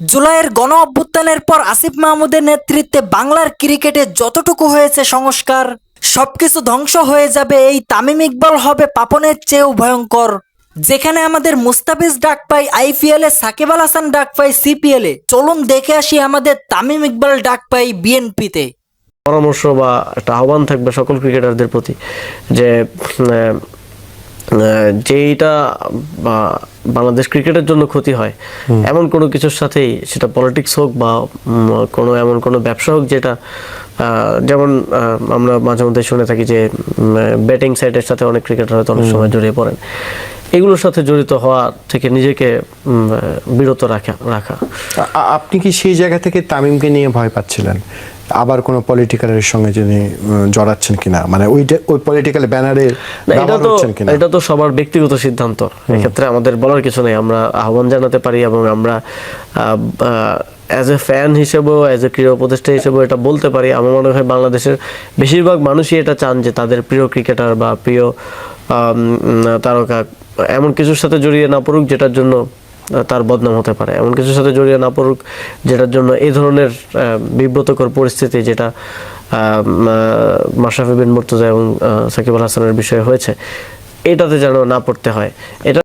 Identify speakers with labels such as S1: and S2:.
S1: জুলাইয়ের গণ অভ্যুত্থানের পর আসিফ মাহমুদের নেতৃত্বে বাংলার ক্রিকেটে যতটুকু হয়েছে সংস্কার, সবকিছু ধ্বংস হয়ে যাবে এই তামিম ইকবাল হবে পাপনের চেয়েও ভয়ঙ্কর। যেখানে আমাদের মুস্তাফিজ ডাক পাই আইপিএল সাকিব আল হাসান ডাক পাই সিপিএল চলুন দেখে আসি আমাদের তামিম ইকবাল ডাক পাই বিএনপিতে।
S2: পরামর্শ বা একটা আহ্বান থাকবে সকল ক্রিকেটারদের প্রতি যে যেইটা বাংলাদেশ ক্রিকেটের জন্য ক্ষতি হয়। এমন কোনো কিছুর সাথেই সেটা পলিটিক্স হোক বা কোনো এমন কোনো ব্যবসা হোক যেটা যেমন আমরা মাঝে মধ্যে শুনে থাকি যে ব্যাটিং সাইডের সাথে অনেক ক্রিকেটার হয়তো অনেক সময় জড়িয়ে পড়েন। এগুলোর সাথে জড়িত হওয়া থেকে নিজেকে বিরত রাখা রাখা।
S3: আপনি কি সেই জায়গা থেকে তামিমকে নিয়ে ভয় পাচ্ছিলেন? আবার কোনো পলিটিক্যালের সঙ্গে যিনি জড়াচ্ছেন কিনা? মানে ওই ওই পলিটিক্যাল ব্যানারে
S2: এটা তো এটা তো সবার ব্যক্তিগত সিদ্ধান্ত। এক্ষেত্রে আমাদের বলার কিছু নেই। আমরা আহ্বান জানাতে পারি এবং আমরা অ্যাজ এ ফ্যান হিসেবেও অ্যাজ এ ক্রীড়া উপদেষ্টা হিসেবেও এটা বলতে পারি। আমার মনে হয় বাংলাদেশের বেশিরভাগ মানুষই এটা চান যে তাদের প্রিয় ক্রিকেটার বা প্রিয় তারকা এমন কিছুর সাথে জড়িয়ে না পড়ুক যেটার জন্য তার বদনাম হতে পারে। এমন কিছুর সাথে জড়িয়ে না পড়ুক, যেটার জন্য এই ধরনের বিব্রতকর পরিস্থিতি যেটা মাশরাফি বিন মুর্তজা এবং সাকিব আল হাসানের বিষয়ে হয়েছে, এটাতে যেন না পড়তে হয়। এটা